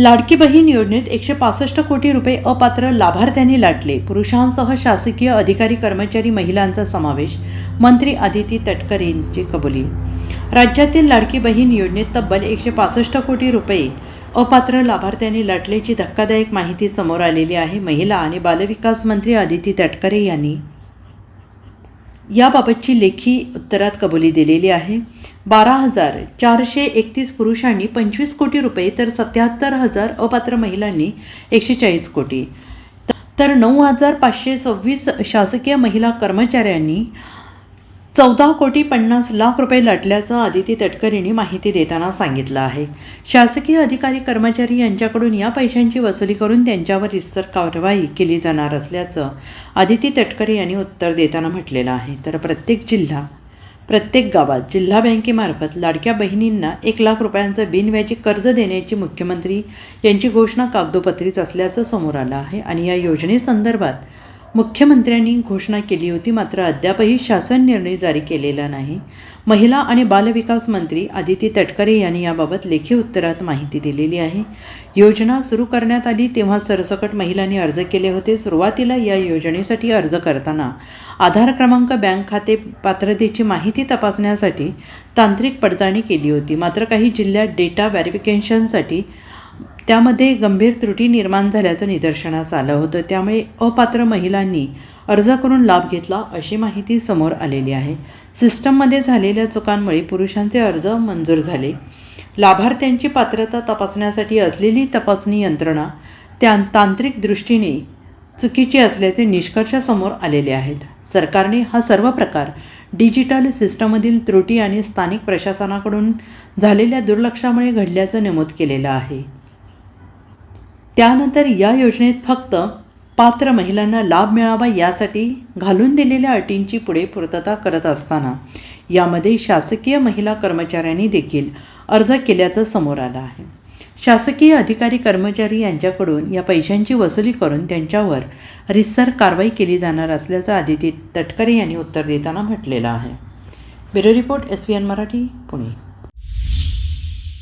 लाडकी बहीण योजनेत एकशे पासष्ट कोटी रुपये अपात्र लाभार्थ्यांनी लाटले. पुरुषांसह शासकीय अधिकारी कर्मचारी महिलांचा समावेश मंत्री आदिती तटकर यांची कबुली. राज्यातील लाडकी बहीण योजनेत तब्बल एकशे पासष्ट कोटी रुपये अपात्र लाभार्थ्यांनी लाटल्याची धक्कादायक माहिती समोर आलेली आहे. महिला आणि बालविकास मंत्री आदिती तटकरे यांनी याबाबतची लेखी उत्तरात कबुली दिलेली आहे. बारा हजार चारशे एकतीस पुरुषांनी पंचवीस कोटी रुपये तर सत्याहत्तर हजार अपात्र महिलांनी एकशे चाळीस कोटी. तर नऊ हजार पाचशे सव्वीस शासकीय महिला कर्मचाऱ्यांनी चौदा कोटी पन्नास लाख रुपये लाटल्याचं आदिती तटकरींनी यांनी माहिती देताना सांगितलं आहे. शासकीय अधिकारी कर्मचारी यांच्याकडून या पैशांची वसुली करून त्यांच्यावर रितसर कारवाई केली जाणार असल्याचं आदिती तटकरे यांनी उत्तर देताना म्हटलेलं आहे. तर प्रत्येक जिल्हा प्रत्येक गावात जिल्हा बँकेमार्फत लाडक्या बहिणींना एक लाख रुपयांचं बिनव्याजी कर्ज देण्याची मुख्यमंत्री यांची घोषणा कागदोपत्रीच असल्याचं समोर आलं आहे. आणि या योजनेसंदर्भात मुख्यमंत्र्यांनी घोषणा केली होती मात्र अद्यापही शासन निर्णय जारी केलेला नाही. महिला आणि बालविकास मंत्री आदिती तटकरे यांनी याबाबत लेखी उत्तरात माहिती दिलेली आहे. योजना सुरू करण्यात आली तेव्हा सरसकट महिलांनी अर्ज केले होते. सुरुवातीला या योजनेसाठी अर्ज करताना आधार क्रमांक बँक खाते पात्रतेची माहिती तपासण्यासाठी तांत्रिक पडताळणी केली होती. मात्र काही जिल्ह्यात डेटा व्हॅरिफिकेशनसाठी त्यामध्ये गंभीर त्रुटी निर्माण झाल्याचं निदर्शनास आलं होतं. त्यामुळे अपात्र महिलांनी अर्ज करून लाभ घेतला अशी माहिती समोर आलेली आहे. सिस्टममध्ये झालेल्या चुकांमुळे पुरुषांचे अर्ज मंजूर झाले. लाभार्थ्यांची पात्रता तपासण्यासाठी असलेली तपासणी यंत्रणा त्या तांत्रिक दृष्टीने चुकीची असल्याचे निष्कर्ष समोर आलेले आहेत. सरकारने हा सर्व प्रकार डिजिटल सिस्टममधील त्रुटी आणि स्थानिक प्रशासनाकडून झालेल्या दुर्लक्षामुळे घडल्याचं नमूद केलेलं आहे. त्यानंतर या योजनेत फक्त पात्र महिलांना लाभ मिळावा यासाठी घालून दिलेल्या अटींची पुढे पूर्तता करत असताना यामध्ये शासकीय महिला कर्मचाऱ्यांनी देखील अर्ज केल्याचं समोर आलं आहे. शासकीय अधिकारी कर्मचारी यांच्याकडून या पैशांची वसुली करून त्यांच्यावर रितसर कारवाई केली जाणार असल्याचं आदिती तटकरे यांनी उत्तर देताना म्हटलेलं आहे. Bureau report S P N Marathi Pune.